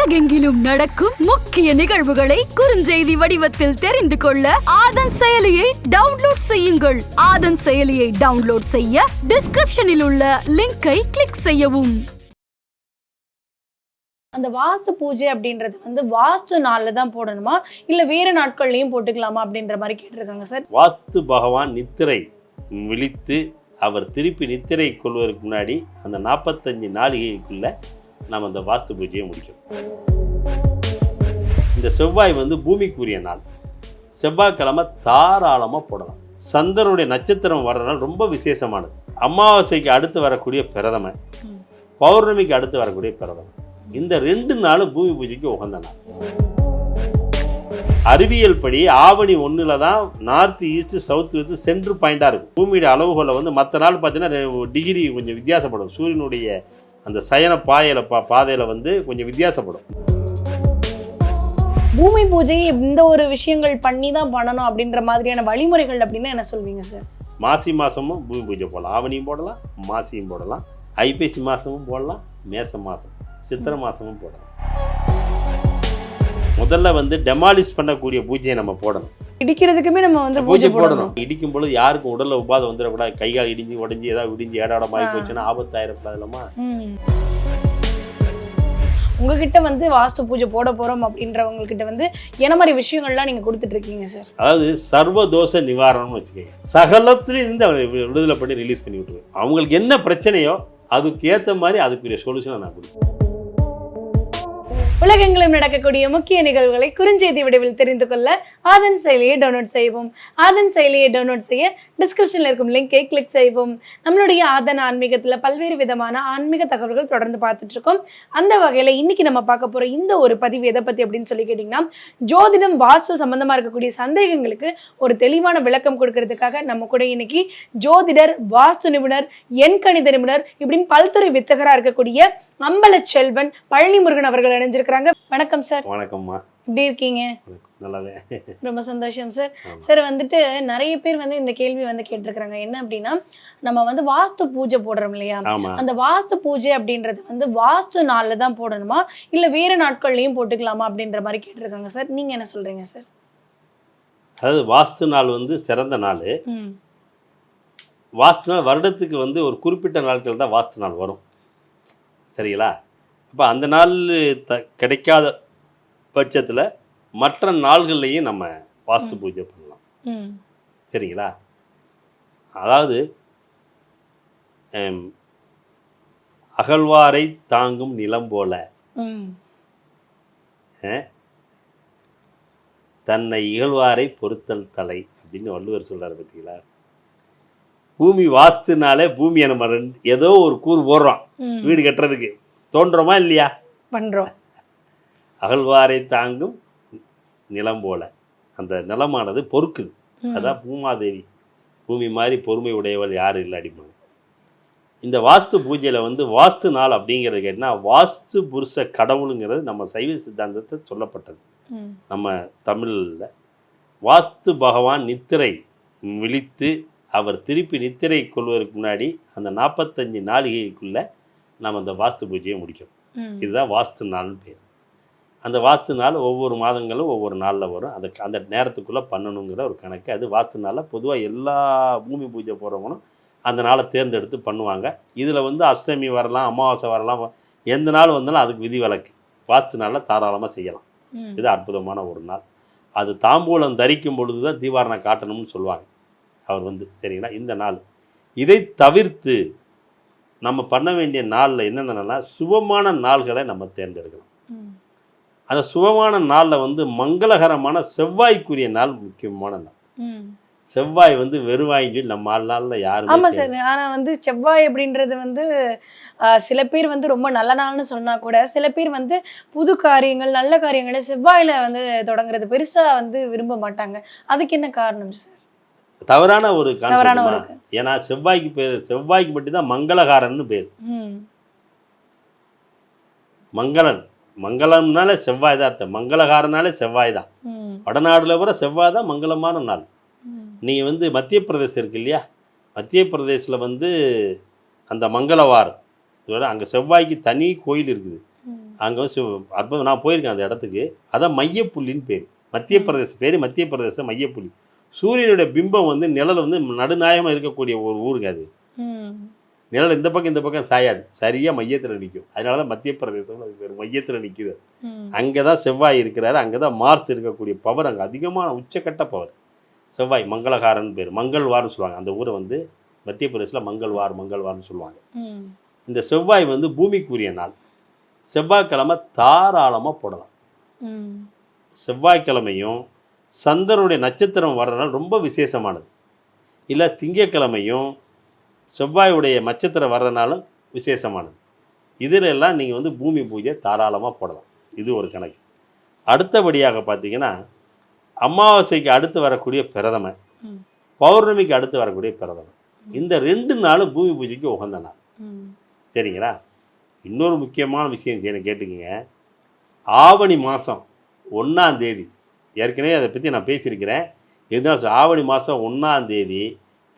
உலகெங்கிலும் நடக்கும் முக்கிய நிகழ்வுகளை குறுஞ்செய்தி வடிவத்தில் தெரிந்து கொள்ள ஆதன் செயலியை டவுன்லோட் செய்யுங்கள். ஆதன் செயலியை டவுன்லோட் செய்ய டிஸ்கிரிப்ஷனில் உள்ள லிங்கை கிளிக் செய்யவும். அந்த வாஸ்து பூஜை அப்படின்றது வந்து வாஸ்து நாள்ல தான் போடணுமா? இல்ல வேற நாட்கள்லயும் போட்டுக்கலாமா அப்படின்ற மாதிரி கேட்டிருக்காங்க சார். வாஸ்து பகவான் நித்திரை விழித்து அவர் திருப்பி நித்திரை கொள்வதற்கு முன்னாடி அந்த நாற்பத்தஞ்சு நாளிகைக்குள்ள நம்ம அந்த வாஸ்து பூஜையை முடிக்கணும் இந்த செவ்வாய் வந்து பூமிக்குரிய நாள். செவ்வாய்க்கிழமை தாராளமாக போடலாம். சந்தருடைய நட்சத்திரம் வர்றதுனால ரொம்ப விசேஷமானது. அமாவாசைக்கு அடுத்து வரக்கூடிய பிரதம பௌர்ணமிக்கு அடுத்து வரக்கூடிய பிரதமை இந்த ரெண்டு நாளும் பூமி பூஜைக்கு உகந்த நாள். அறிவியல் படி ஆவணி ஒன்றில் தான் north east south west centre பாயிண்டாக இருக்கும் பூமியோட அளவுகோலை வந்து மற்ற நாள் பார்த்தீங்கன்னா டிகிரி கொஞ்சம் வித்தியாசப்படும். சூரியனுடைய அந்த சயன பாதையில் பா பாதையில் வந்து கொஞ்சம் வித்தியாசப்படும். பூமி பூஜை இந்த ஒரு விஷயங்கள் பண்ணி தான் பண்ணணும் அப்படின்ற மாதிரியான வழிமுறைகள் அப்படின்னா என்ன சொல்வீங்க சார்? மாசி மாதமும் பூமி பூஜை போடலாம். ஆவணியும் போடலாம் மாசியும் போடலாம். ஐப்பசி மாதமும் போடலாம் மேச மாதம் சித்திரை மாதமும் போடலாம். முதல்ல வந்து டெமாலிஷ் பண்ணக்கூடிய பூஜையை நம்ம போடணும். இடிக்கிறதுக்குமே நம்ம வந்து பூஜை போடணும். இடிக்கும் பொழுது யாருக்கும் உடல்ல உபாதை வந்துடக்கூடாது. கை கால் இடிஞ்சு உடஞ்சி ஏதாவது இடிஞ்சு ஏடாடம் ஆகி. போச்சுன்னா ஆபத்தாயிரக்கூடாதுலமா ம். உங்ககிட்ட வந்து வாஸ்து பூஜை போட போறோம் அப்படின்றவங்க கிட்ட வந்து என்ன மாதிரி விஷயங்கள்லாம் நீங்க கொடுத்துட்டு இருக்கீங்க சார்? அதாவது சர்வதோஷ நிவாரணம்னு வச்சுக்கோங்க. சகலத்திலையும் இருந்து அவரை விடுதலை பண்ணி ரிலீஸ் பண்ணி விட்டுருவேன். அவங்களுக்கு என்ன பிரச்சனையோ அதுக்கு ஏற்ற மாதிரி அதுக்குரிய சொல்யூஷனை நான் கொடுப்பேன். உலகெங்கிலும் நடக்கக்கூடிய முக்கிய நிகழ்வுகளை குறுஞ்செய்தி வடிவில் தெரிந்து கொள்ள ஆதன் செயலியை டவுன்லோட் செய்வோம் ஆதன் செயலியை டவுன்லோட் செய்ய டிஸ்கிரிப்ஷனில் இருக்கும் லிங்கை கிளிக் செய்வோம் நம்மளுடைய ஆதன் ஆன்மீகத்தில் பல்வேறு விதமான ஆன்மீக தகவல்கள் தொடர்ந்து பார்த்துட்டு இருக்கோம். அந்த வகையில் இன்னைக்கு நம்ம பார்க்க போற இந்த ஒரு பதிவு எதை பத்தி அப்படின்னு சொல்லி கேட்டிங்கன்னா ஜோதிடம் வாஸ்து சம்பந்தமா இருக்கக்கூடிய சந்தேகங்களுக்கு ஒரு தெளிவான விளக்கம் கொடுக்கறதுக்காக நம்ம கூட இன்னைக்கு ஜோதிடர் வாஸ்து நிபுணர் எண்கணித நிபுணர் இப்படின்னு பல்துறை வித்தகரா இருக்கக்கூடிய அம்பல செல்வன் பழனி முருகன் அவர்கள் இணைஞ்சிருக்கிறாங்க வணக்கம் சார் வணக்கம்மா. எப்படி இருக்கீங்க? நல்லாவே. ரொம்ப சந்தோஷம் சார். சார் வந்துட்டு நிறைய பேர் வந்து இந்த கேள்வி வந்து கேட்டிருக்கிறாங்க. என்ன அப்படின்னா நம்ம வந்து வாஸ்து பூஜை போடுறோம் இல்லையா? அந்த வாஸ்து பூஜை அப்படின்றது வந்து வாஸ்து நாள்ல தான் போடணுமா? இல்ல வேற நாட்கள்லயும் போட்டுக்கலாமா அப்படின்ற மாதிரி கேட்டிருக்காங்க சார் நீங்க என்ன சொல்றீங்க சார் அதாவது வாஸ்து நாள் வந்து சிறந்த நாள். வாஸ்து நாள் வருடத்துக்கு வந்து ஒரு குறிப்பிட்ட நாட்கள் தான் வாஸ்து நாள் வரும். சரிங்களா? அப்போ அந்த நாள் த கிடைக்காத பட்சத்தில் மற்ற நாள்கள்லையும் நம்ம வாஸ்து. பூஜை பண்ணலாம். சரிங்களா அதாவது அகழ்வாரை தாங்கும் நிலம் போல தன்னை இகழ்வாரை பொறுத்தல் தலை அப்படின்னு வள்ளுவர் சொல்றாரு பார்த்தீங்களா பூமி வாஸ்துனாலே பூமியை நம்ம ரெண்டு ஏதோ ஒரு கூறு போடுறோம். வீடு கட்டுறதுக்கு. தோன்றோமா இல்லையா? பண்றோம். அகழ்வாரை தாங்கும் நிலம் போல. அந்த நிலமானது பொறுக்குது. அதான் பூமாதேவி. பூமி மாதிரி பொறுமை உடையவள் யாரும் இல்லை அடிப்பாங்க. இந்த வாஸ்து பூஜையில் வந்து வாஸ்து நாள் அப்படிங்கிறது கேட்டால் வாஸ்து புருஷ கடவுளுங்கிறது நம்ம சைவ சித்தாந்தத்தை சொல்லப்பட்டது. நம்ம தமிழில் வாஸ்து பகவான் நித்திரை விழித்து அவர் திருப்பி நித்திரை கொள்வதற்கு முன்னாடி அந்த நாற்பத்தஞ்சு நாளிகைக்குள்ள நம்ம அந்த வாஸ்து பூஜையை முடிக்கணும். ம். இதுதான் வாஸ்து நாள்னு பேர். அந்த வாஸ்து நாள் ஒவ்வொரு மாதங்களும் ஒவ்வொரு நாளில் வரும். அதுக்கு அந்த நேரத்துக்குள்ளே பண்ணணுங்கிற ஒரு கணக்கு. அது வாஸ்து நாளில் பொதுவாக எல்லா பூமி பூஜை போகிறவங்களும் அந்த நாளை தேர்ந்தெடுத்து பண்ணுவாங்க. இதில் வந்து அஷ்டமி வரலாம் அமாவாசை வரலாம். எந்த நாள் வந்தாலும் அதுக்கு விதி விலக்கு வாஸ்து நாளில் தாராளமாக செய்யலாம். இது அற்புதமான ஒரு நாள். அது தாம்பூலம் தரிக்கும் பொழுது தான் தீபாரணை காட்டணும்னு சொல்லுவாங்க. அவர் வந்து சரிங்களா? இந்த நாள். இதை தவிர்த்து நம்ம பண்ண வேண்டிய நாளில் என்னென்னா சுபமான நாள்களை நம்ம தேர்ந்தெடுக்கலாம் ம். அந்த சுபமான நாளில் வந்து மங்களகரமான செவ்வாய்க்குரிய நாள் முக்கியமான நாள். செவ்வாய் வந்து வெறுவாயின்னு சொல்லி நம்ம ஆள் நாளில் ஆமா யாருமே சார் ஆனா வந்து செவ்வாய் அப்படின்றது வந்து சில பேர் வந்து ரொம்ப நல்ல நாள்னு சொன்னா கூட சில பேர் வந்து புது காரியங்கள் நல்ல காரியங்களை செவ்வாயில வந்து தொடங்குறது பெருசா வந்து விரும்ப மாட்டாங்க. அதுக்கு என்ன காரணம் சார்? தவறான ஒரு தவறான ஒரு ஏன்னா செவ்வாய்க்கு பேர் செவ்வாய்க்கு மட்டும்தான் மங்களகாரன்னு பேர். மங்களன். மங்களம்னாலே செவ்வாய் தான் அர்த்தம். மங்களகாரனாலே செவ்வாய் தான். வடநாடுல கூட செவ்வாய் தான் மங்களமான நாள். ம். நீங்கள் வந்து மத்திய பிரதேசம் இருக்கு இல்லையா? மத்திய பிரதேசில் வந்து அந்த மங்களவார் அங்கே செவ்வாய்க்கு தனி கோயில் இருக்குது. அங்கே அற்புதம் நான் போயிருக்கேன் அந்த இடத்துக்கு. அதான் மையப்புள்ளின்னு பேர். மத்திய பிரதேச பேர் மத்திய பிரதேச மையப்புள்ளி. சூரியனுடைய பிம்பம் வந்து நிழல் வந்து நடுநாயகமாக இருக்கக்கூடிய ஒரு ஊருங்க அது. நிழல் இந்த பக்கம் இந்த பக்கம் சாயாது. சரியாக மையத்தில் நிற்கும் அதனால தான் மத்திய பிரதேசம் அது பேர். மையத்தில் நிற்குது. அங்கே தான் செவ்வாய் இருக்கிறாரு. அங்கே தான் மார்ஸ் இருக்கக்கூடிய பவர் அங்கே. அதிகமான உச்சக்கட்ட பவர். செவ்வாய் மங்களகாரன் பேர். மங்கள்வார்னு சொல்லுவாங்க. அந்த ஊரை வந்து மத்திய பிரதேசத்தில் மங்கள்வார் மங்கள்வார்னு சொல்லுவாங்க. இந்த செவ்வாய் வந்து பூமிக்குரிய நாள். செவ்வாய்க்கிழமை தாராளமாக போடலாம். செவ்வாய்க்கிழமையும் சந்திரனுடைய நட்சத்திரம் வர்ற நாள் ரொம்ப விசேஷமானது. இல்லை திங்கக்கிழமையும் செவ்வாயுடைய நட்சத்திரம் வர்ற நாளும் விசேஷமானது. இதில் எல்லாம் நீங்கள் வந்து பூமி பூஜை தாராளமாக போடலாம். இது ஒரு கணக்கு. அடுத்தபடியாக பார்த்தீங்கன்னா அமாவாசைக்கு அடுத்து வரக்கூடிய பிரதம. பௌர்ணமிக்கு அடுத்து வரக்கூடிய பிரதம. இந்த ரெண்டு நாளும் பூமி பூஜைக்கு உகந்த நாள். சரிங்களா? இன்னொரு முக்கியமான விஷயம் என்ன கேட்டுக்கங்க ஆவணி மாதம் ஒன்றாம் தேதி. ஏற்கனவே அதை பற்றி நான் பேசியிருக்கிறேன். இருந்தாலும் ஆவணி மாதம் ஒன்றாம் தேதி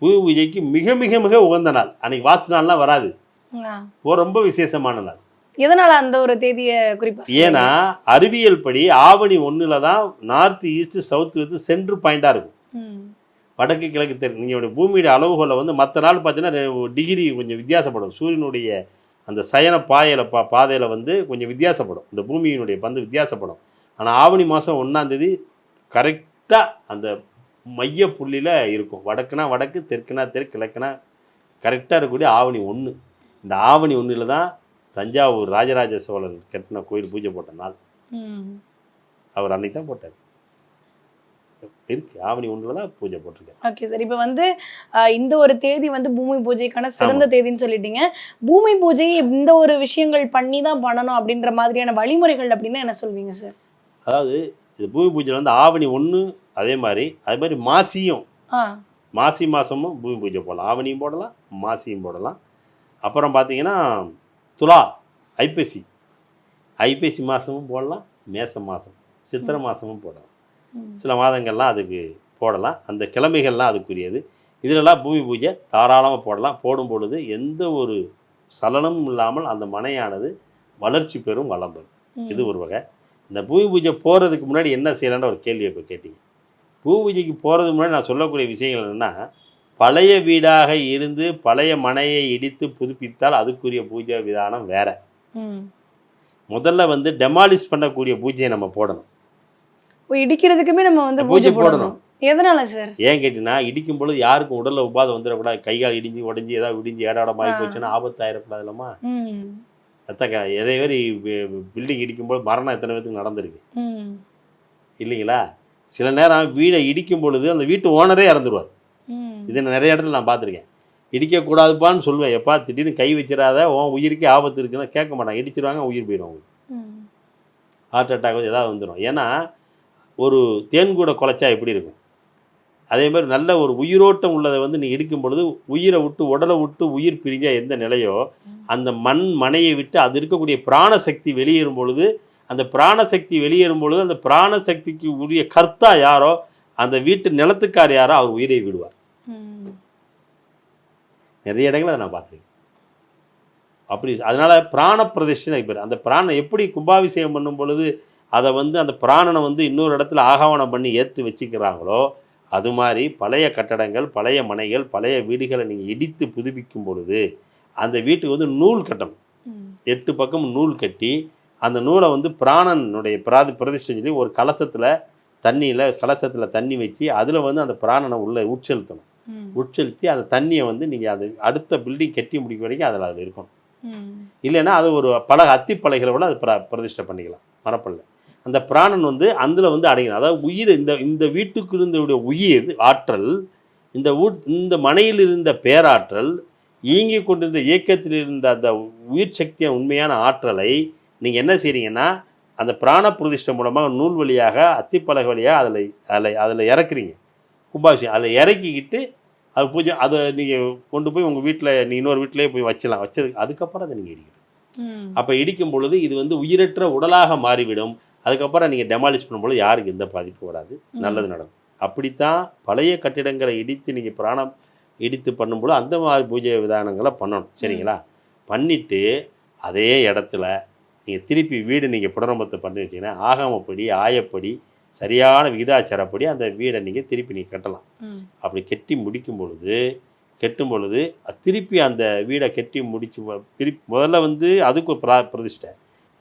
பூமி பூஜைக்கு மிக மிக மிக உகந்த நாள். அன்னைக்கு வாட்ச் நாள்லாம் வராது. ரொம்ப விசேஷமான நாள். எதனால அந்த ஒரு தேதியை குறிப்பா? ஏன்னா அறிவியல் படி ஆவணி ஒன்றில் தான் நார்த் ஈஸ்ட் சவுத் வந்து சென்ட்ரு பாயிண்டாக இருக்கும். வடக்கு கிழக்கு தெற்கு நீங்கள் பூமியோட அளவுகோலை வந்து மற்ற நாள் பார்த்தீங்கன்னா டிகிரி கொஞ்சம் வித்தியாசப்படும். சூரியனுடைய அந்த சயன பாதையில் பா பாதையில் வந்து கொஞ்சம் வித்தியாசப்படும். இந்த பூமியினுடைய பந்து வித்தியாசப்படும். ஆனால் ஆவணி மாதம் ஒன்றாந்தேதி கரெக்டாக அந்த மைய புள்ளியில் இருக்கும். வடக்குனா வடக்கு தெற்குனா தெற்கு கிழக்குனா கரெக்டாக இருக்கக்கூடிய ஆவணி ஒன்று இந்த ஆவணி ஒன்றில் தான் தஞ்சாவூர் ராஜராஜ சோழன் கட்டின கோயில் பூஜை போட்ட நாள். அவர் அன்னைக்கு தான் போட்டார். இருக்கு. ஆவணி ஒன்றில் தான் பூஜை போட்டிருக்காரு. Okay sir. இப்போ வந்து இந்த ஒரு தேதி வந்து பூமி பூஜைக்கான சிறந்த தேதின்னு சொல்லிட்டீங்க. பூமி பூஜை இந்த ஒரு விஷயங்கள் பண்ணி தான் பண்ணணும் அப்படின்ற மாதிரியான வழிமுறைகள் அப்படின்னா என்ன சொல்வீங்க சார்? அதாவது இது பூமி பூஜையில் வந்து ஆவணி ஒன்று அதே மாதிரி அதே மாதிரி மாசியும். மாசி மாதமும் பூமி பூஜை போடலாம். ஆவணியும் போடலாம் மாசியும் போடலாம். அப்புறம் பார்த்தீங்கன்னா துலா ஐப்பசி. ஐப்பசி மாதமும் போடலாம் மேச மாதம் சித்திரை மாதமும் போடலாம். சில மாதங்கள்லாம் அதுக்கு போடலாம். அந்த கிழமைகள்லாம் அதுக்குரியது. இதிலெல்லாம் பூமி பூஜை தாராளமாக போடலாம். போடும் பொழுது எந்த ஒரு சலனமும் இல்லாமல் அந்த மனையானது வளர்ச்சி பெறும் வளம் பெறும். இது ஒரு வகை. இந்த பூமி பூஜை போகிறதுக்கு முன்னாடி என்ன செய்யலான்ற ஒரு கேள்வியை இப்போ கேட்டீங்க. பூமி பூஜைக்கு போகிறதுக்கு முன்னாடி நான் சொல்லக்கூடிய விஷயங்கள் என்னென்னா பழைய வீடாக இருந்து பழைய மனையை இடித்து புதுப்பித்தால் அதுக்குரிய பூஜை விதானம் வேற. முதல்ல வந்து டெமாலிஷ் பண்ணக்கூடிய பூஜையை நம்ம போடணும். இடிக்கிறதுக்குமே நம்ம வந்து பூஜை போடணும். எதனால சார்? ஏன் கேட்டிங்கன்னா இடிக்கும் பொழுது யாருக்கும் உடல்ல உபாதை வந்துடக்கூடாது. கை கால் இடிஞ்சு உடஞ்சி ஏதாவது இடிஞ்சு ஏடாடமாகி ஆ. போச்சுன்னா ஆபத்தாயிடக்கூடாது இல்லைம்மா. ம். எத்தக்க நிறைய பேர் பில்டிங் இடிக்கும்போது மரணம் எத்தனை பேருக்கு நடந்திருக்கு? இல்லைங்களா? சில நேரம் வீடை இடிக்கும் பொழுது அந்த வீட்டு ஓனரே இறந்துருவார். ம். இது நிறைய இடத்துல நான் பார்த்துருக்கேன். இடிக்கக்கூடாதுப்பான்னு சொல்லுவேன். எப்பா திடீர்னு கை வச்சிடாத உன் உயிருக்கே ஆபத்து இருக்குன்னா கேட்க மாட்டாங்க. இடிச்சிருவாங்க உயிர் போயிடும் அவங்களுக்கு. ம். ஹார்ட் அட்டாக் வந்து ஏதாவது வந்துடும் ஏன்னா ஒரு தேன் கூட குலைச்சா எப்படி இருக்கும்? அதே மாதிரி நல்ல ஒரு உயிரோட்டம் உள்ளதை வந்து நீ இடிக்கும் பொழுது உயிரை விட்டு உடலை விட்டு உயிர் பிரிஞ்சா எந்த நிலையோ அந்த மண் மனையை விட்டு அது இருக்கக்கூடிய பிராணசக்தி வெளியேறும் பொழுது அந்த பிராணசக்தி வெளியேறும் பொழுது அந்த பிராணசக்திக்கு உரிய கர்த்தா யாரோ அந்த வீட்டு நிலத்துக்கார் யாரோ அவர் உயிரை விடுவார். நிறைய இடங்களை நான் பார்த்துருக்கேன். அப்படி அதனால பிராண பிரதிஷ்டை பேர் அந்த பிராணம் எப்படி கும்பாபிஷேகம் பண்ணும் பொழுது அதை வந்து அந்த பிராணனை வந்து இன்னொரு இடத்துல ஆகவனம் பண்ணி ஏற்று வச்சுக்கிறாங்களோ அது மாதிரி பழைய கட்டடங்கள் பழைய மனைகள் பழைய வீடுகளை நீங்கள் இடித்து புதுப்பிக்கும் பொழுது அந்த வீட்டுக்கு வந்து நூல் கட்டணும். எட்டு பக்கம் நூல் கட்டி அந்த நூலை வந்து பிராணனுடைய பிராதி பிரதிஷ்டை சொல்லி ஒரு கலசத்தில் தண்ணியில் கலசத்தில் தண்ணி வச்சு அதில் வந்து அந்த பிராணனை உள்ளே உட்செலுத்தணும். உட்செலுத்தி அந்த தண்ணியை வந்து நீங்கள் அது அடுத்த பில்டிங் கட்டி முடிக்க வரைக்கும் அதில் அது இருக்கணும். இல்லைன்னா அது ஒரு பலக அத்தி பலகைகளை விட அது பிர பிரதிஷ்டை பண்ணிக்கலாம் மரப்பல்ல அந்த பிராணன் வந்து அதில் வந்து அடங்கணும் அதாவது உயிர் இந்த இந்த வீட்டுக்கு இருந்தவுடைய உயிர் ஆற்றல் இந்த ஊ இந்த மனையில் இருந்த பேராற்றல் இயங்கி கொண்டிருந்த இயக்கத்தில் இருந்த அந்த உயிர் சக்தியின் உண்மையான ஆற்றலை நீங்கள் என்ன செய்றீங்கன்னா அந்த பிராண பிரதிஷ்டை மூலமாக நூல் வழியாக அத்திப்பலகை வழியாக அதில் அதில் அதில் இறக்குறீங்க. கும்பாபிஷேகம் அதில் இறக்கிக்கிட்டு அது பூஜை அதை நீங்கள் கொண்டு போய் உங்கள் வீட்டில் நீ இன்னொரு வீட்டிலேயே போய் வச்சிடலாம். வச்சது அதுக்கப்புறம் அதை நீங்கள் இடிக்கணும். அப்போ இடிக்கும் பொழுது இது வந்து உயிரற்ற உடலாக மாறிவிடும். அதுக்கப்புறம் நீங்கள் டெமாலிஷ் பண்ணும்போது யாருக்கு எந்த பாதிப்பும் வராது. நல்லது நடக்கும். அப்படித்தான் பழைய கட்டிடங்களை இடித்து நீங்கள் பிராணம் இடித்து பண்ணும்போது அந்த மாதிரி பூஜை விதானங்களை பண்ணணும். சரிங்களா? பண்ணிட்டு அதே இடத்துல நீங்கள் திருப்பி வீடு நீங்கள் புனரம்பத்தை பண்ணி வச்சீங்கன்னா ஆகமப்படி ஆயப்படி சரியான விகிதாச்சாரப்படி அந்த வீடை நீங்கள் திருப்பி நீங்கள் கட்டலாம். அப்படி கட்டி முடிக்கும் பொழுது கெட்டும் பொழுது திருப்பி அந்த வீடை கட்டி முடிச்சு திருப்பி முதல்ல வந்து அதுக்கு ஒரு பிரா பிரதிஷ்டை.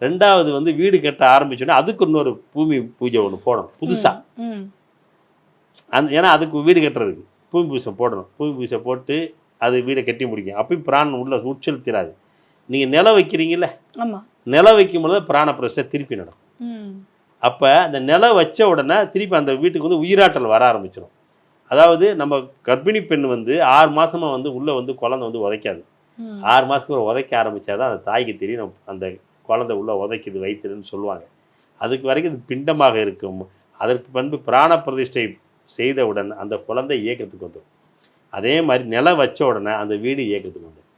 ரெண்டாவது வந்து வீடு கட்ட ஆரம்பிச்சோன்னா அதுக்கு இன்னொரு பூமி பூஜை ஒன்று போடணும் புதுசாக ம். அந்த ஏன்னா அதுக்கு வீடு கட்டுறதுக்கு பூமி பூசை போடணும். பூமி பூசை போட்டு அது வீடை கட்டி முடிக்கும் அப்பயும் பிராணம் உள்ள உட்செலுத்திராது நீங்கள் நிலம் வைக்கிறீங்கல்ல? நிலம் வைக்கும் பொழுது பிராண பிரசை திருப்பி நடக்கும் ம். அப்போ அந்த நிலம் வச்ச உடனே திருப்பி அந்த வீட்டுக்கு வந்து உயிராற்றல் வர ஆரம்பிச்சிடும் அதாவது நம்ம கர்ப்பிணி பெண் வந்து ஆறு மாசமா வந்து உள்ளே வந்து குழந்தை வந்து உதைக்காது. ஆறு மாதத்துக்கு ஒரு உதைக்க ஆரம்பிச்சாதான் அந்த தாய்க்கு தெரியும். அந்த குழந்தை உள்ள உதைக்குது வயிற்றுன்னு சொல்லுவாங்க. அதுக்கு வரைக்கும் இது பிண்டமாக இருக்கும். அதற்கு பண்பு பிராண பிரதிஷ்டை செய்தவுடன் அந்த குழந்தை இயக்கத்துக்கு வந்துடும். அதே மாதிரி நிலம் வச்ச உடனே அந்த வீடு இயக்கத்துக்கு வந்துடும்.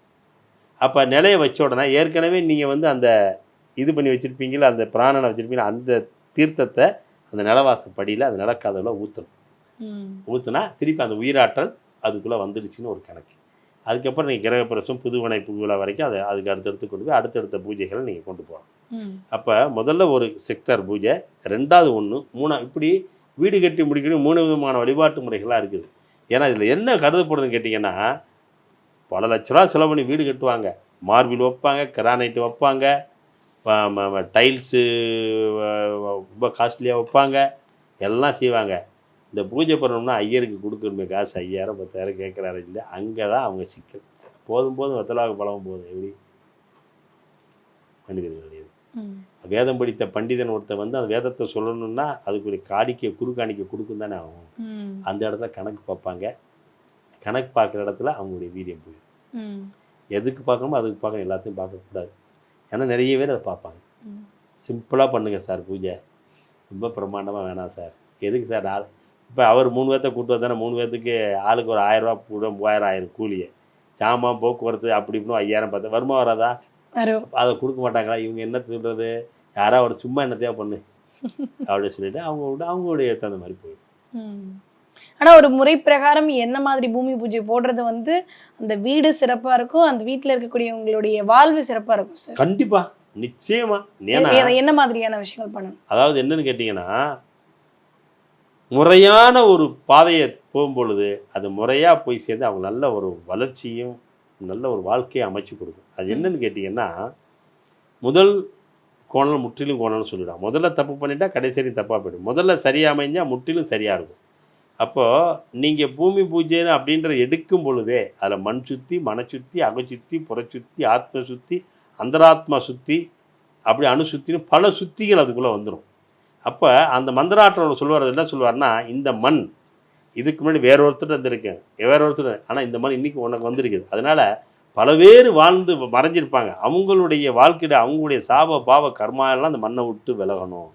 அப்போ நிலையை வச்ச உடனே ஏற்கனவே நீங்கள் வந்து அந்த இது பண்ணி வச்சுருப்பீங்களா அந்த பிராணனை வச்சுருப்பீங்களா அந்த தீர்த்தத்தை அந்த நிலவாச படியில் அந்த நிலக்கதவில் ஊற்றணும். ஊற்றுனா திருப்பி அந்த உயிராற்றல் அதுக்குள்ளே வந்துடுச்சுன்னு ஒரு கணக்கு. அதுக்கப்புறம் நீங்கள் கிரகப்பிரசம் புதுவனை புகுவிழா வரைக்கும் அதை அதுக்கு அடுத்தடுத்து கொண்டு போய் அடுத்தடுத்த பூஜைகளை நீங்கள் கொண்டு போகலாம். அப்போ முதல்ல ஒரு செக்டர் பூஜை ரெண்டாவது ஒன்று மூணா இப்படி வீடு கட்டி முடிக்கணும் மூணு விதமான வழிபாட்டு முறைகளாக இருக்குது. ஏன்னா இதில் என்ன கருதப்படுதுன்னு கேட்டிங்கன்னா பல லட்ச ரூபா செலவு பண்ணி வீடு கட்டுவாங்க. மார்பிள் வைப்பாங்க கிரானைட் வைப்பாங்க டைல்ஸு ரொம்ப காஸ்ட்லியாக வைப்பாங்க எல்லாம் செய்வாங்க. இந்த பூஜை பண்ணணும்னா ஐயருக்கு கொடுக்கணுமே காசு ஐயாயிரம் பத்தாயிரம் கேட்குறாரு இல்லை அங்கே தான் அவங்க சிக்கல். போதும் போதும் வெத்தலாக பழகும் போதும். எப்படி? மனிதர்களுடைய. வேதம் படித்த பண்டிதன் ஒருத்தன் வந்து அந்த வேதத்தை சொல்லணும்னா அதுக்குரிய காணிக்கை குரு காணிக்கை கொடுக்கும் தானே ஆகும். அந்த இடத்துல கணக்கு பார்ப்பாங்க. கணக்கு பார்க்குற இடத்துல அவங்களுடைய வீரியம் போயிடும். எதுக்கு பார்க்கணுமோ அதுக்கு பார்க்கணும். எல்லாத்தையும் பார்க்கக்கூடாது ஏன்னா நிறைய பேர் அதை பார்ப்பாங்க. சிம்பிளாக பண்ணுங்க சார் பூஜை. ரொம்ப பிரம்மாண்டமாக வேணாம் சார். எதுக்கு சார் ஆள் இப்போ அவர் மூணு பேர்த்த கூட்டு வந்தானே மூணு பேர்த்துக்கு ஆளுக்கு ஒரு ஆயிரரூவா கூட மூவாயிரம் ஆயிரம் கூலியை. சாமான் போக்குவரத்து அப்படி இப்படின்னு ஐயாயிரம் பார்த்தா வருமா வராதா? அதை கொடுக்க மாட்டாங்களா? இவங்க என்ன சொல்கிறது யாரோ ஒரு சும்மா என்னத்தையா பண்ணு. அப்படின்னு சொல்லிட்டு அவங்க விட அவங்களுடைய தகுந்த மாதிரி போயிடும். ம். ஆனா ஒரு முறை பிரகாரம் என்ன மாதிரி பூமி பூஜை போடுறது வந்து அந்த வீடு சிறப்பா இருக்கும் அந்த வீட்டுல இருக்கக்கூடியவங்களுடைய வாழ்வு சிறப்பா இருக்கும் சார்? கண்டிப்பாக நிச்சயமா. என்ன மாதிரியான விஷயங்கள் பண்ணணும்? அதாவது என்னன்னு கேட்டிங்கன்னா முறையான ஒரு பாதையை போகும்பொழுது அது முறையாக போய் சேர்ந்து அவங்க நல்ல ஒரு வளர்ச்சியும் நல்ல ஒரு வாழ்க்கையை அமைச்சு கொடுக்கும். அது என்னன்னு கேட்டிங்கன்னா முதல் கோணல் முற்றிலும் கோணல்னு சொல்லிவிடும் முதல்ல தப்பு பண்ணிட்டா கடைசி தப்பாக போயிடும். முதல்ல சரியாக அமைஞ்சால் முற்றிலும் சரியாக இருக்கும். அப்போது நீங்கள் பூமி பூஜை அப்படின்றத எடுக்கும் பொழுதே அதில் மண் சுத்தி மன சுத்தி அகச்சுத்தி புறச்சுத்தி ஆத்ம சுத்தி அந்தராத்மா சுத்தி அப்படி அணு சுத்தின்னு பல சுத்திகள் அதுக்குள்ளே வந்துடும் அப்போ அந்த மந்திராற்றவர் சொல்லுவார் என்ன சொல்லுவார்னா இந்த மண் இதுக்கு முன்னாடி வேற ஒருத்தர் வந்திருக்கேன் வேற ஒருத்தர் ஆனால் இந்த மண் இன்றைக்கி உனக்கு வந்திருக்குது. அதனால் பல பேர் வாழ்ந்து மறைஞ்சிருப்பாங்க. அவங்களுடைய வாழ்க்கையில அவங்களுடைய சாப பாவ கர்மா எல்லாம் அந்த மண்ணை விட்டு விலகணும்.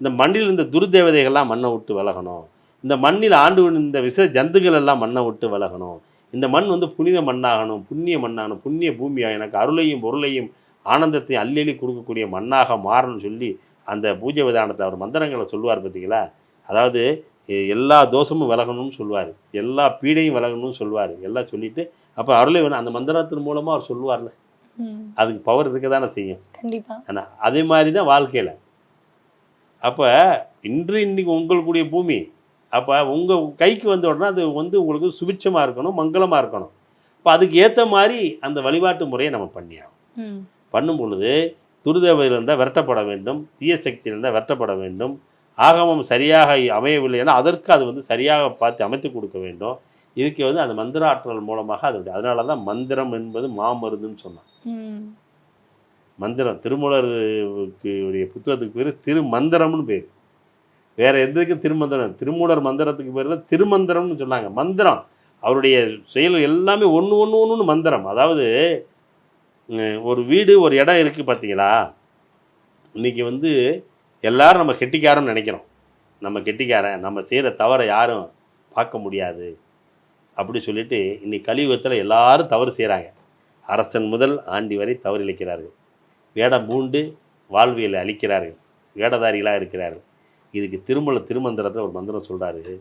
இந்த மண்ணில் இருந்த துர்தேவதைகள்லாம் மண்ணை விட்டு விலகணும். இந்த மண்ணில் ஆண்டு இந்த விச ஜந்துகள் எல்லாம் மண்ணை விட்டு விலகணும். இந்த மண் வந்து புனித மண்ணாகணும் புண்ணிய மண்ணாகணும் புண்ணிய பூமியாக எனக்கு அருளையும் பொருளையும் ஆனந்தத்தையும் அள்ளி அள்ளி கொடுக்கக்கூடிய மண்ணாக மாறணும்னு சொல்லி அந்த பூஜை விதானத்தை அவர் மந்திரங்களை சொல்லுவார் பார்த்தீங்களா? அதாவது எல்லா தோஷமும் விலகணும்னு சொல்லுவார். எல்லா பீடையும் விலகணும்னு சொல்லுவார். எல்லாம் சொல்லிட்டு அப்போ அருளை வேணும். அந்த மந்திரத்தின் மூலமாக அவர் சொல்லுவார்ல. அதுக்கு பவர் இருக்க தானே செய்யும். கண்டிப்பா. ஆனா அதே மாதிரி தான் வாழ்க்கையில். அப்போ இன்று இன்னைக்கு உங்களுடைய பூமி. அப்போ உங்கள் கைக்கு வந்த உடனே அது வந்து உங்களுக்கு சுபிட்சமாக இருக்கணும் மங்களமாக இருக்கணும். இப்போ அதுக்கு ஏற்ற மாதிரி அந்த வழிபாட்டு முறையை நம்ம பண்ணியாகும். பண்ணும் பொழுது துருதேவையில் இருந்தால் விரட்டப்பட வேண்டும் தீய சக்தியில் இருந்தால் விரட்டப்பட வேண்டும். ஆகமம் சரியாக அமையவில்லைன்னா அதற்கு அது வந்து சரியாக பார்த்து அமைத்து கொடுக்க வேண்டும். இதுக்கு வந்து அந்த மந்திர ஆற்றல் மூலமாக அது அதனால தான் மந்திரம் என்பது மாமருந்துன்னு சொன்னான். மந்திரம் திருமூலருக்கு உடைய புத்தகத்துக்கு பேர் திருமந்திரம்னு பேர். வேற எதுக்கும் திருமந்திரம் திருமூலர் மந்திரத்துக்கு பேர் தான் திருமந்திரம்னு சொன்னாங்க. மந்திரம் அவருடைய செயல் எல்லாமே ஒன்று ஒன்று ஒன்று மந்திரம். அதாவது ஒரு வீடு ஒரு இடம் இருக்குது பார்த்தீங்களா இன்னைக்கு வந்து எல்லாரும் நம்ம கெட்டிக்காரன்னு நினைக்கிறோம். நம்ம கெட்டிக்காரன் நம்ம செய்கிற தவறை யாரும் பார்க்க முடியாது. அப்படி சொல்லிட்டு இன்றைக்கி கலியுகத்தில் எல்லாரும் தவறு செய்கிறாங்க அரசன் முதல் ஆண்டி வரை தவறு இழைக்கிறார்கள். வேடம் பூண்டு வாழ்வியலை அழிக்கிறார்கள். வேடதாரிகளாக இருக்கிறார்கள். இதுக்கு திருமல திருமந்திரத்தில் ஒரு மந்திரம் சொல்கிறாரு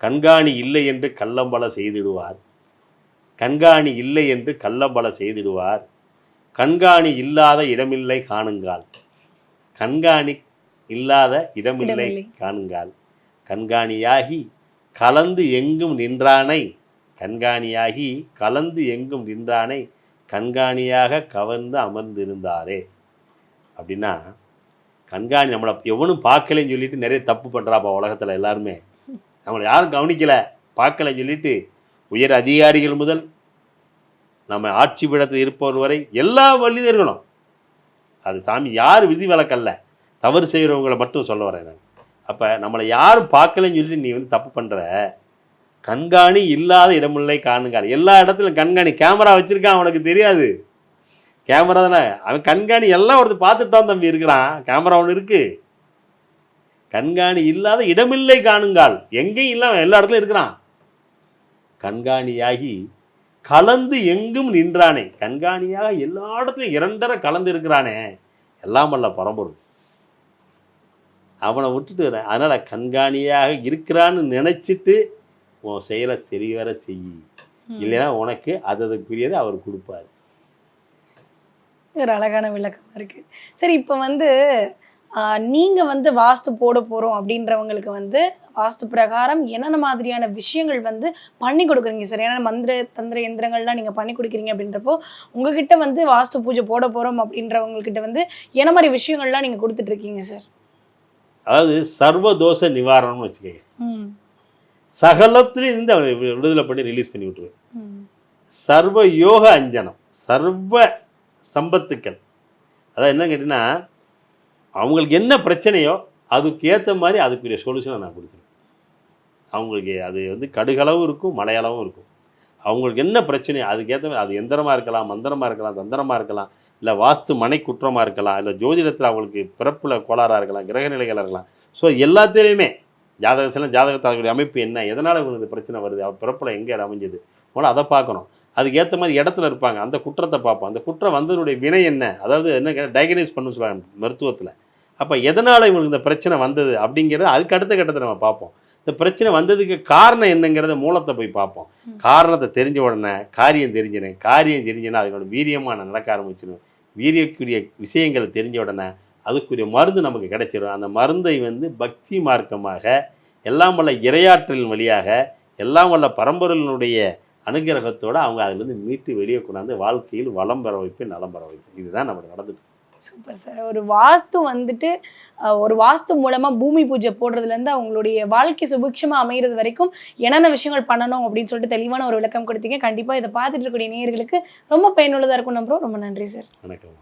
கண்காணி இல்லை என்று கள்ளம்பல செய்திடுவார். கண்காணி இல்லை என்று கள்ளம்பல செய்திடுவார். கண்காணி இல்லாத இடமில்லை காணுங்கால். கண்காணி இல்லாத இடமில்லை. காணுங்கால். கண்காணியாகி கலந்து எங்கும் நின்றானை கண்காணியாகி கலந்து எங்கும் நின்றானை கண்காணியாக கவர்ந்து அமர்ந்திருந்தாரே. அப்படின்னா கண்காணி நம்மளை எவனும் பார்க்கலன்னு சொல்லிட்டு நிறைய தப்பு பண்ணுறாப்பா உலகத்தில் எல்லாருமே. நம்மளை யாரும் கவனிக்கல. பார்க்கலன்னு சொல்லிட்டு உயர் அதிகாரிகள் முதல் நம்ம ஆட்சி பீடத்தில் இருப்பவர் வரை எல்லா மனிதர்களும் அது சாமி யார் விதி வழக்கல்ல தவறு செய்கிறவங்களை மட்டும் சொல்ல வரேன் நான். அப்போ நம்மளை யாரும் பார்க்கலன்னு சொல்லி நீ வந்து தப்பு பண்ணுற கண்காணி இல்லாத இடமில்லை காணுங்கால். எல்லா இடத்துலையும் கண்காணி. கேமரா வச்சுருக்கான் அவனுக்கு தெரியாது. கேமரா தானே. அவன் கண்காணி எல்லாம் ஒருத்தர் பார்த்துட்டு தான் தம்பி இருக்கிறான். கேமரா ஒன்று இருக்குது கண்காணி இல்லாத இடமில்லை காணுங்கால். எங்கேயும் இல்லாம எல்லா இடத்துலையும் இருக்கிறான். கண்காணியாகி கலந்து எங்கும் நின்றானே. கண்காணியாக எல்லா இடத்துலையும் இரண்டரை கலந்து இருக்கிறானே. எல்லாம் அல்ல பரம்பொருள். அவனை விட்டுட்டு. அதனால கண்காணியாக இருக்கிறான்னு நினைச்சிட்டு உன் செயலை சரிவர செய். இல்லைன்னா உனக்கு அது அதுக்குரியதை அவர் கொடுப்பாரு. ஒரு அழகான விளக்கமா இருக்கு. சரி இப்போ வந்து ஆஹ், நீங்க வந்து வாஸ்து போட போறோம் அப்படின்றவங்களுக்கு வந்து வாஸ்து பிரகாரம் என்னென்ன மாதிரியான விஷயங்கள் வந்து பண்ணி கொடுக்குறீங்க சார்? ஏன்னா மந்திர தந்திர எந்திரங்கள்லாம் நீங்க பண்ணி கொடுக்குறீங்க அப்படின்றப்போ உங்ககிட்ட வந்து வாஸ்து பூஜை போட போறோம் அப்படின்றவங்ககிட்ட வந்து என்ன மாதிரி விஷயங்கள்லாம் நீங்க கொடுத்துட்டு இருக்கீங்க சார்? அதாவது சர்வதோஷ நிவாரணம்னு வச்சுக்கோங்க. இருந்து அவனை விடுதலை பண்ணி ரிலீஸ் பண்ணி விட்டுருவேன். சர்வ யோக அஞ்சனம் சர்வ சம்பத்துக்கள். அதாவது என்ன கேட்டிங்கன்னா அவங்களுக்கு என்ன பிரச்சனையோ அதுக்கு ஏற்ற மாதிரி அதுக்குரிய சொல்யூஷனை நான் கொடுத்துருவேன். அவங்களுக்கு அது வந்து கடுகளவும் இருக்கும் மலையளவும் இருக்கும். அவங்களுக்கு என்ன பிரச்சனையோ அதுக்கேற்ற மாதிரி அது எந்திரமாக இருக்கலாம் மந்திரமாக இருக்கலாம் தந்திரமாக இருக்கலாம் இல்லை வாஸ்து மனை குற்றமாக இருக்கலாம் இல்லை ஜோதிடத்தில் அவங்களுக்கு பிறப்பில் கோளாறாக இருக்கலாம் கிரகநிலைகளாக இருக்கலாம். ஸோ எல்லாத்திலையுமே ஜாதக ஜாதகத்தை அதனுடைய அமைப்பு என்ன? எதனால் இவங்களுக்கு இந்த பிரச்சனை வருது? அவர் பிறப்பில் எங்கே அமைஞ்சது? முதல்ல அதை பார்க்கணும். அதுக்கு ஏற்ற மாதிரி இடத்துல இருப்பாங்க. அந்த குற்றத்தை பார்ப்போம். அந்த குற்றம் வந்ததுடைய வினை என்ன? அதாவது என்ன டயக்னைஸ் பண்ண சொல்லுவாங்க மருத்துவத்தில். அப்போ எதனால் இவங்களுக்கு இந்த பிரச்சனை வந்தது அப்படிங்கிறத அதுக்கு அடுத்த கட்டத்தை நம்ம பார்ப்போம். இந்த பிரச்சனை வந்ததுக்கு காரணம் என்னங்கிறத மூலத்தை போய் பார்ப்போம். காரணத்தை தெரிஞ்ச உடனே காரியம் தெரிஞ்சினேன் காரியம் தெரிஞ்சுன்னா அதனோட வீரியமாக நான் நடக்க ஆரம்பிச்சிடும் வீரியக்குரிய விஷயங்கள் தெரிஞ்ச உடனே அதுக்குரிய மருந்து நமக்கு கிடைச்சிடும் அந்த மருந்தை வந்து பக்தி மார்க்கமாக எல்லாம் வல்ல இரையாற்றலின் வழியாக எல்லாம் வல்ல பரம்பொருளினுடைய அனுகிரகத்தோட அவங்க அதுலேருந்து மீட்டு வெளியே கொண்டாந்து வாழ்க்கையில் வளம் பெற வைப்பு நலம் பெற வைப்பு இதுதான் நமக்கு நடந்துட்டு. சூப்பர் சார் ஒரு வாஸ்து வந்துட்டு ஒரு வாஸ்து மூலமா பூமி பூஜை போடுறதுல இருந்து அவங்களுடைய வாழ்க்கை சுபிக்ஷமாக அமைகிறது வரைக்கும் என்னென்ன விஷயங்கள் பண்ணணும் அப்படின்னு சொல்லிட்டு தெளிவான ஒரு விளக்கம் கொடுத்தீங்க. கண்டிப்பா இதை பார்த்துட்டு இருக்கக்கூடிய நேயர்களுக்கு ரொம்ப பயனுள்ளதா இருக்கும் நம்புறோம். ரொம்ப நன்றி சார் வணக்கம்.